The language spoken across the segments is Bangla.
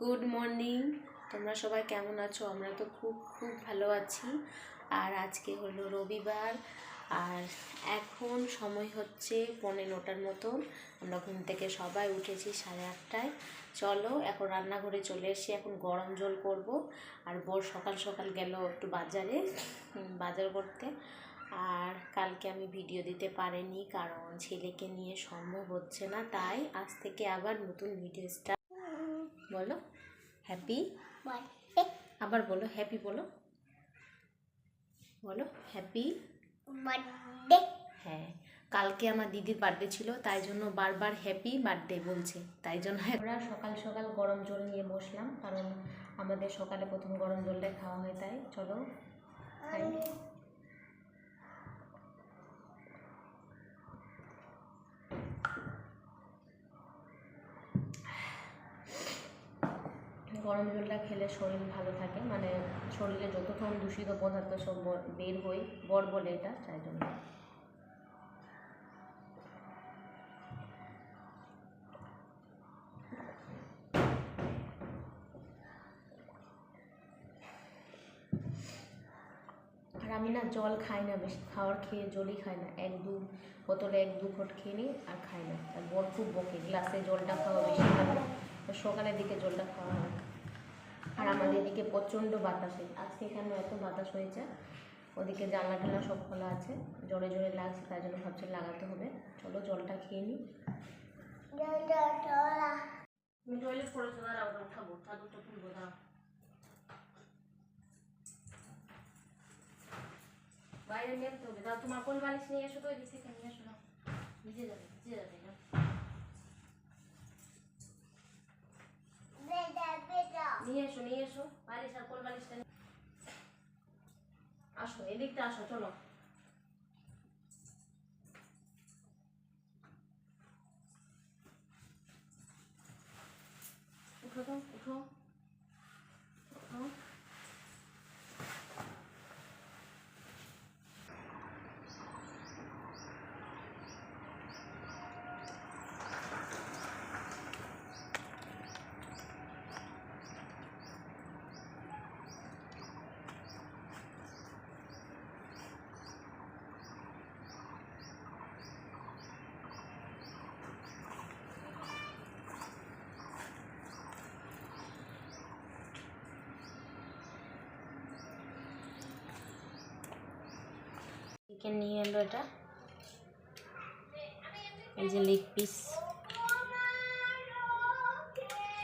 গুড মর্নিং তোমরা সবাই কেমন আছো? আমরা তো খুব খুব ভালো আছি। আর আজকে হলো রবিবার। আর এখন সময় হচ্ছে পৌনে নটার মতন। আমরা ঘুম থেকে সবাই উঠেছি সাড়ে আটটায়। চলো, এখন রান্নাঘরে চলে এসে এখন গরম জল করব। আর বর সকাল সকাল গেল একটু বাজারে বাজার করতে। আর কালকে আমি ভিডিও দিতে পারিনি, কারণ ছেলেকে নিয়ে সম্ভব হচ্ছে না। তাই আজ থেকে আবার নতুন ভিডিও স্টার্ট বলো হ্যাপি আবার বলো হ্যাপি বলো। বলো হ্যাপি বার্থডে হ্যাঁ কালকে আমার দিদির বার্থডে ছিল তাই জন্য বারবার হ্যাপি বার্থডে বলছে তাই জন্য আমরা সকাল সকাল গরম জল নিয়ে বসলাম কারণ আমাদের সকালে প্রথম গরম জলটাই খাওয়া হয় তাই চলো। খাই গরম জলটা খেলে শরীর ভালো থাকে। মানে শরীরে যতক্ষণ দূষিত পদার্থ সব বের হই বর বলে এটা, তাই জন্য। আর আমি না জল খাই না বেশি, খাওয়ার খেয়ে জলই খাই না। এক দু বোতলে এক দু ঘট খেয়ে নিই আর খাই না। আর বর খুব বকে, গ্লাসে জলটা খাওয়া বেশি ভালো সকালের দিকে জলটা খাওয়া হয়। আর আমাদের এদিকে প্রচণ্ড বাতাস। আজকে এখানে এত বাতাস হয়েছে। ওদিকে জানলা টানলা সব খোলা আছে। জোরে জোরে লাগছে, তাই জন্য ভাবছি লাগাতে হবে। চলো জলটা খেয়ে নিই। বাইরে মেলতে হবে দাও তোমার কোন বালিশ নিয়ে এসো তো, ওই থেকে নিয়ে এসো না যাবে, ভিজে যাবে না নিয়ে এসো নিয়ে এসো বালিশ আর কোন বালিশটা আসো এদিকটা আসো চলো। উঠো তো উঠো। চিকেন নিয়ে এলো এটা। এই যে লেগ পিস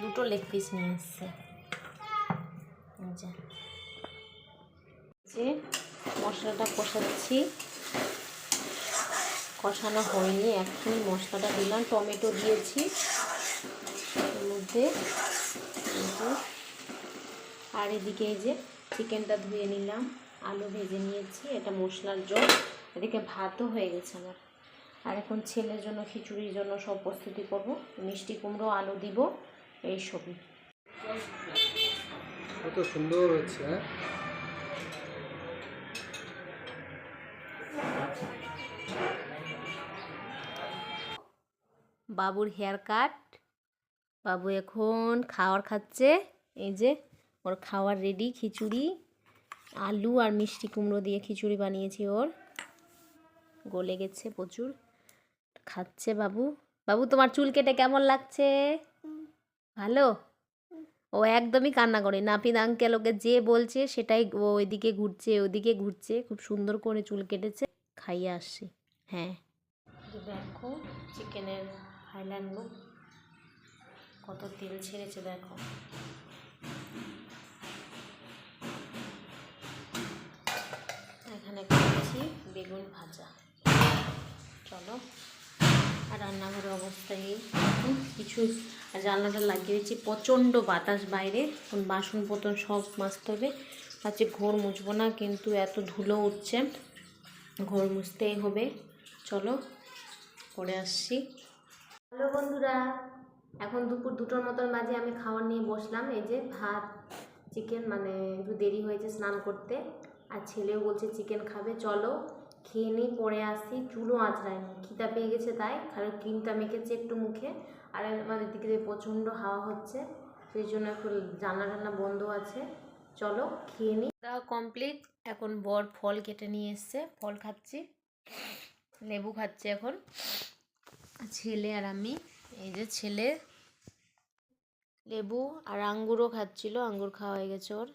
দুটো লেগ পিস নিয়ে এসছে। যে। মশলাটা কষাচ্ছি। কষানো হয়নি, এখনই মশলাটা দিলাম। টমেটো দিয়েছি। এর মধ্যে আর এদিকে এই যে চিকেনটা ধুয়ে নিলাম। আলু ভেজে নিয়েছি এটা মশলার জল। এদিকে ভাতও হয়ে গেছে আমার। আর এখন ছেলের জন্য খিচুড়ির জন্য সব প্রস্তুতি করব। মিষ্টি কুমড়ো আলু দিব এই সবই। কত সুন্দর হচ্ছে হ্যাঁ? বাবুর হেয়ার কাট। বাবু এখন খাওয়ার খাচ্ছে। এই যে ওর খাওয়ার রেডি খিচুড়ি। আলু আর মিষ্টি কুমড়ো দিয়ে খিচুড়ি বানিয়েছি ওর। গলে গেছে প্রচুর। খাচ্ছে বাবু। বাবু, তোমার চুল কেটে কেমন লাগছে? ভালো? ও একদমই কান্না করে। নাপিত আঙ্কেল ওকে যে বলছে সেটাই ও ওইদিকে ঘুরছে ওদিকে ঘুরছে। খুব সুন্দর করে চুল কেটেছে। খাইয়ে আসছি। হ্যাঁ। দেখো চিকেনের হাইল্যান্ড কত তেল ছেড়েছে, দেখো। বেগুন ভাজা। চলো। আর রান্নাঘরের অবস্থা এই। কিছু জানলাটা দিচ্ছি। প্রচণ্ড বাতাস বাইরে। বাসন পতন সব মাজতে হবে। আজকে ঘোর মুছবো না, কিন্তু এত ধুলো উঠছে। ঘোর মুছতেই হবে। চলো, করে আসছি। হ্যালো বন্ধুরা, এখন দুপুর দুটোর মতন বাজে। আমি খাবার নিয়ে বসলাম। এই যে ভাত, চিকেন মানে একটু দেরি হয়েছে স্নান করতে। আর ছেলেও বলছে চিকেন খাবে। চলো খেয়ে নিই পরে আসি চুলও আঁচড়ায়নি। খিদা পেয়ে গেছে তাই, খালি ক্রিমটা মেখেছে একটু মুখে। আর আমাদের দিকে প্রচণ্ড হাওয়া হচ্ছে, সেই জন্য এখন জানলা টান্না বন্ধ আছে। চলো খেয়ে নিই। কমপ্লিট এখন বর ফল কেটে নিয়ে এসছে, ফল খাচ্ছি। লেবু খাচ্ছে এখন। ছেলে আর আমি, এই যে ছেলে। লেবু আর আঙ্গুরও খাচ্ছিল, আঙ্গুর খাওয়া হয়ে গেছে ওর।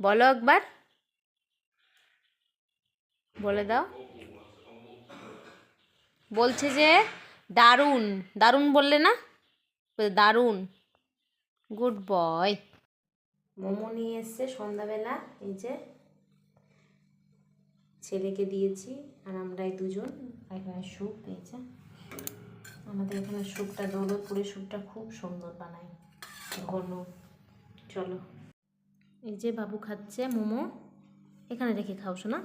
বলো একবার। বলে দাও। বলছে যে, দারুণ। দারুণ বললে না? দারুণ। Good boy. মোমো নিয়ে এসছে সন্ধ্যাবেলা। এই যে, ছেলেকে দিয়েছি আর আমরা এই দুজন এখানে স্যুপ, এই যে। আমাদের এখানে স্যুপটা, দৌলতপুরের স্যুপটা খুব সুন্দর বানায়। ঘন। চলো। এই যে, বাবু খাচ্ছে মোমো। এখানে রেখে খাও শোনা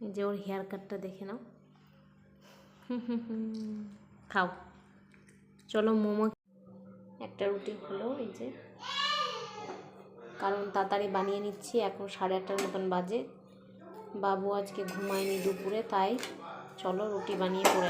যে ওর হেয়ার কাটটা দেখে নাও। খাও। চলো মোমো একটা রুটি হলো এই যে। কারণ তাড়াতাড়ি বানিয়ে নিচ্ছি, এখন সাড়ে আটটার মতন বাজে। বাবু আজকে ঘুমায়নি দুপুরে, তাই চলো রুটি বানিয়ে পড়ে